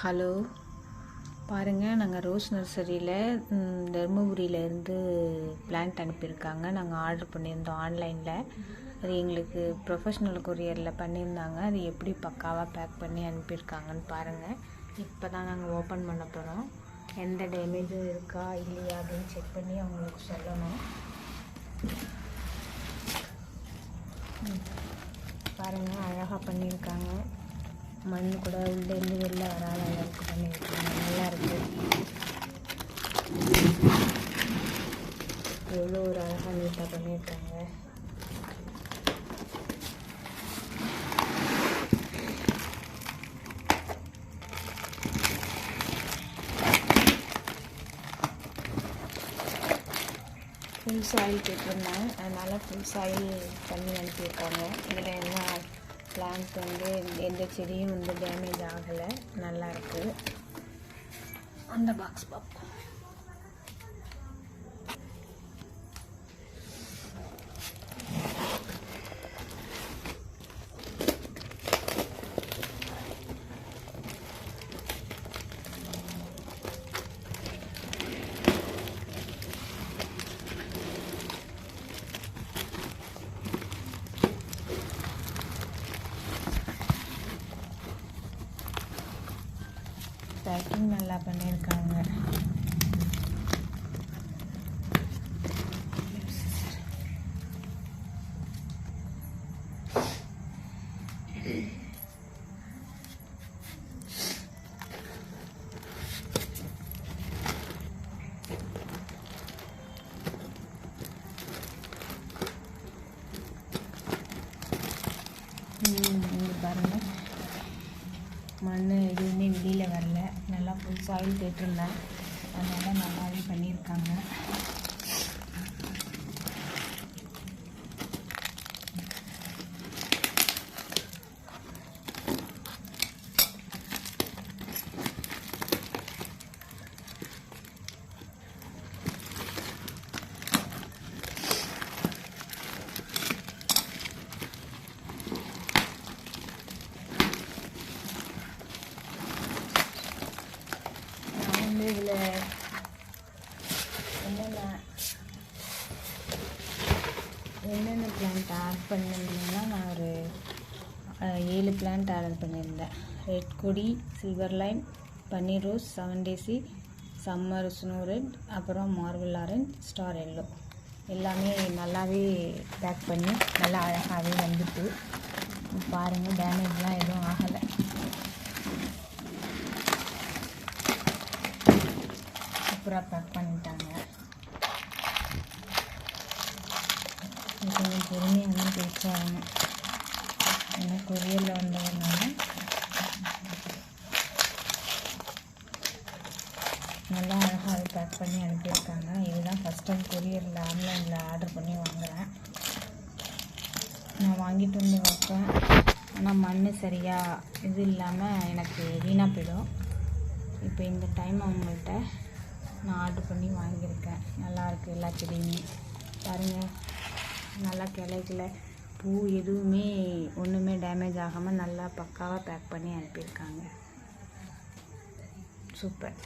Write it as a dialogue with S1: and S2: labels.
S1: Hello. பாருங்கள் நாங்கள் rose நர்சரியில் தருமபுரியிலேருந்து பிளான்ட் அனுப்பியிருக்காங்க. நாங்கள் ஆர்டர் பண்ணியிருந்தோம் ஆன்லைனில் அது எங்களுக்கு ப்ரொஃபஷ்னல் கொரியரில் பண்ணியிருந்தாங்க. அது எப்படி பக்காவாக பேக் பண்ணி அனுப்பியிருக்காங்கன்னு பாருங்கள் இப்போ தான் நாங்கள் ஓப்பன் பண்ண போகிறோம் எந்த டேமேஜும் இருக்கா இல்லையா அப்படின்னு செக் பண்ணி அவங்களுக்கு சொல்லணும். ம். பாருங்கள் அழகாக பண்ணியிருக்காங்க. மண் கூட உள்ளேருந்து வெளில வராத அளவுக்கு பண்ணியிருக்காங்க நல்லா இருக்கு. எவ்வளோ ஒரு அழகாக நீட்டாக பண்ணியிருக்காங்க ஃபுல் சாயில் கேட்டிருந்தேன். அதனால் ஃபுல் சாயில் பண்ணி அனுப்பியிருக்காங்க. இதில் என்ன பிளான்ஸ் வந்து எந்த செடியும் வந்து டேமேஜ் ஆகலை. நல்லாயிருக்கு அந்த பாக்ஸ் பார்ப்போம் பேக்கிங் நல்லா பண்ணியிருக்காங்க. இங்கே பாருங்கள் மண் எதுவுமே வெளியில் வரல. நல்லா ஃபுல் சாயில் கேட்டிருந்தேன். அதனால் நல்லாவே பண்ணியிருக்காங்க நான் வந்து இதில் என்னென்ன என்னென்ன பிளான்ட் ஆட் பண்ணியிருந்தேன்னா நான் ஒரு ஏழு பிளான்ட் ஆர்டர் பண்ணியிருந்தேன். ரெட் கொடி சில்வர் லைன் பன்னீர் rose seven daisy summer snow red அப்புறம் மார்பிள் ஆரஞ்ச் ஸ்டார் எல்லோ எல்லாமே நல்லாவே பேக் பண்ணி நல்லா அழகாகவே வந்துட்டு பாருங்கள் டேமேஜ்லாம் எதுவும் ஆகலை. சூப்பராக பேக் பண்ணிட்டாங்க இது கொஞ்சம் பொறுமையாக தான் பேசாகணும் ஏன்னா கொரியரில் வந்ததுனால. நல்லா அழகாக பேக் பண்ணி அனுப்பியிருக்காங்க. இதுதான் ஃபஸ்ட் டைம் கொரியரில் ஆன்லைனில் ஆர்டர் பண்ணி வாங்குகிறேன் நான் வாங்கிட்டு வந்து வைப்பேன். ஆனால் மண் சரியாக இது இல்லாமல் எனக்கு வீணாக போயிடும். இப்போ இந்த டைம் அவங்கள்ட்ட நான் ஆர்டர் பண்ணி வாங்கியிருக்கேன். நல்லாயிருக்கு எல்லா செடியுமே. பாருங்கள் நல்லா கிளைக்கல. பூ எதுவுமே ஒன்றுமே டேமேஜ் ஆகாமல் நல்லா பக்காவாக பேக் பண்ணி அனுப்பியிருக்காங்க. சூப்பர்.